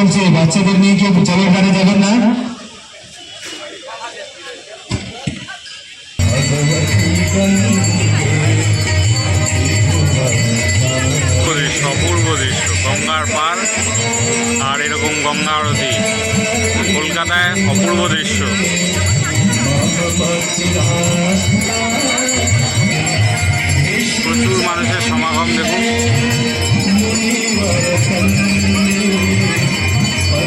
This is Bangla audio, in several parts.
চলছে বাচ্চাদের নিয়ে কেউ জলের ধারে যাবেন না। দৃশ্য অপূর্ব দৃশ্য। গঙ্গার পার আর এরকম গঙ্গা কলকাতায় অপূর্ব দৃশ্য। প্রচুর মানুষের সমাগম দেখুন।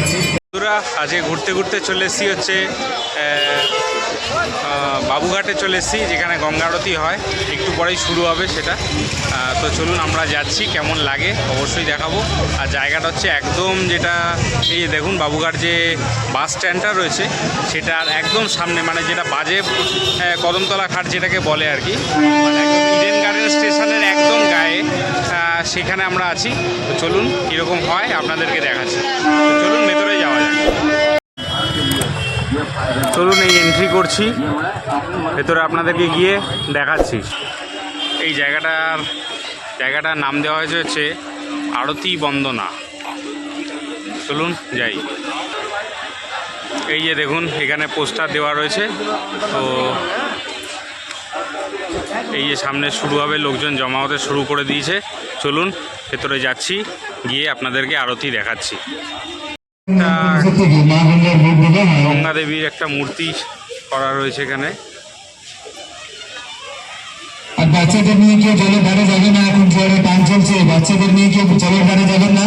বন্ধুরা, আজকে ঘুরতে ঘুরতে চলে এসেছি হচ্ছে বাবুঘাটে চলে এসেছি, যেখানে গঙ্গা আরতি হয়। একটু পরেই শুরু হবে সেটা। তো চলুন আমরা যাচ্ছি, কেমন লাগে অবশ্যই দেখাবো। আর জায়গাটা হচ্ছে একদম যেটা, এই যে দেখুন বাবুঘাট যে বাস স্ট্যান্ডটা রয়েছে, সেটার একদম সামনে মানে যেটা বাজে কদমতলা ঘাট যেটাকে বলে আর কি। মানে ইডেন গার্ডেন স্টেশনের একদম গায়ে। সেখানে আমরা আছি। তো চলুন কীরকম হয় আপনাদেরকে দেখাচ্ছি। চলুন ভেতরে যাওয়া যাক। চলুন এই এন্ট্রি করছি। ভেতরে আপনাদেরকে গিয়ে দেখাচ্ছি। এই জায়গাটার জায়গাটার নাম দেওয়া হয়েছে হচ্ছে আরতি বন্দনা। চলুন যাই। এই যে দেখুন, এখানে পোস্টার দেওয়া রয়েছে। তো এই যে সামনে শুরু হবে, লোকজন জমা হতে শুরু করে দিয়েছে। চলুন, ভেতরে যাচ্ছি, গিয়ে আপনাদেরকে আরতি দেখাচ্ছি। গঙ্গা দেবীর একটা মূর্তি করা রয়েছে এখানে। বাচ্চাদের নিয়ে কেউ জলের ধারে যাবে না, এখন জোরে টান চলছে। বাচ্চাদের নিয়ে কেউ জলের ধারে যাবেন না।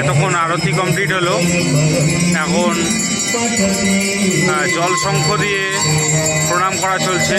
এতক্ষণ আরতি কমপ্লিট হলো। এখন জল শঙ্খ দিয়ে প্রণাম করা চলছে।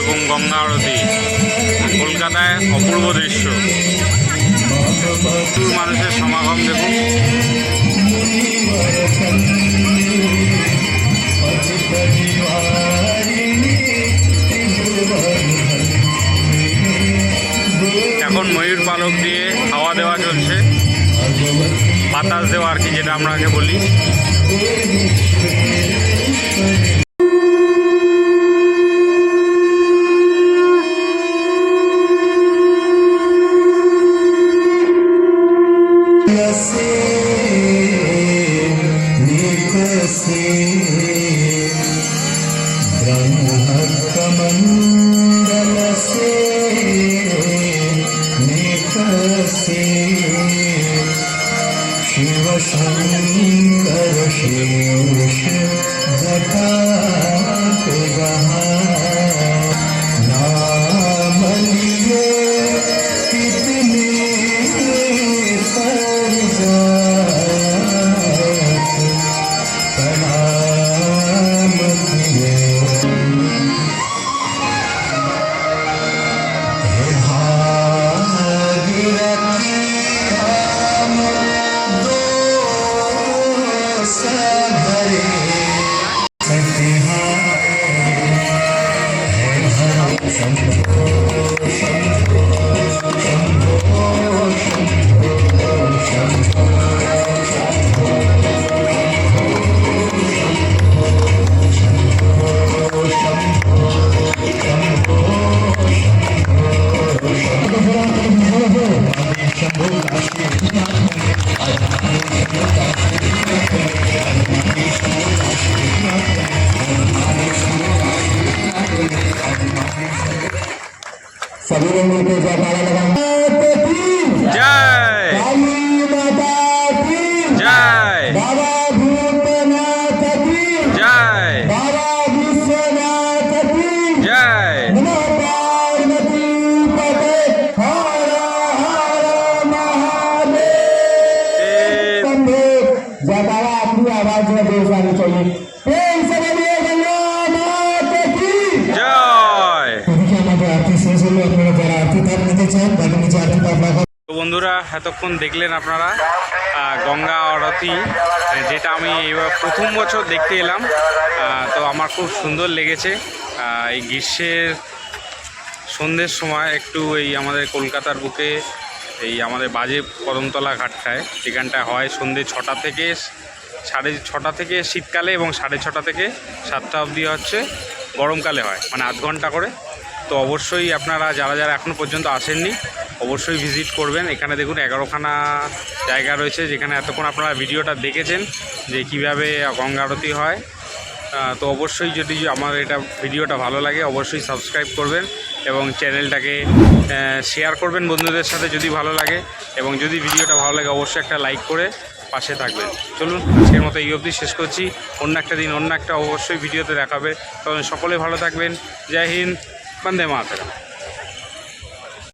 এরকম গঙ্গা আরতি, কলকাতায় অপূর্ব দৃশ্য। প্রচুর মানুষের সমাগম দেখুন। এখন ময়ূর পালক দিয়ে খাওয়া দেওয়া চলছে। বাতাস দেওয়া আর কি, যেটা আমরা আগে বলি। निकसे शिव शङ्कर అభినందనకు జయపాలన তো বন্ধুরা, এতক্ষণ দেখলেন আপনারা গঙ্গা আরতি যেটা আমি এবার প্রথম বছর দেখতে এলাম তো আমার খুব সুন্দর লেগেছে। এই গ্রীষ্মের সন্ধ্যের সময় একটু এই আমাদের কলকাতার বুকে এই আমাদের বাজে কদমতলা ঘাটটায় সেখানটায় হয় সন্ধ্যে ছটা থেকে সাড়ে ছটা থেকে শীতকালে এবং সাড়ে ছটা থেকে সাতটা অবধি হচ্ছে, গরমকালে হয় মানে আধ ঘণ্টা করে। তো অবশ্যই আপনারা যারা যারা এখনও পর্যন্ত আসেননি, অবশ্যই ভিজিট করবেন। এখানে দেখুন এগারোখানা জায়গা রয়েছে যেখানে এতক্ষণ আপনারা ভিডিওটা দেখেছেন যে কীভাবে গঙ্গা আরতি হয়। তো অবশ্যই যদি আমার এটা ভিডিওটা ভালো লাগে, অবশ্যই সাবস্ক্রাইব করবেন এবং চ্যানেলটাকে শেয়ার করবেন বন্ধুদের সাথে যদি ভালো লাগে। এবং যদি ভিডিওটা ভালো লাগে, অবশ্যই একটা লাইক করে পাশে থাকবেন। চলুন, আজকের মতো এই অবধি শেষ করছি। অন্য একটা দিন, অন্য একটা অবশ্যই ভিডিওতে দেখাবে। তখন সকলে ভালো থাকবেন। জয় হিন্দ। വന്ദേ മാതരം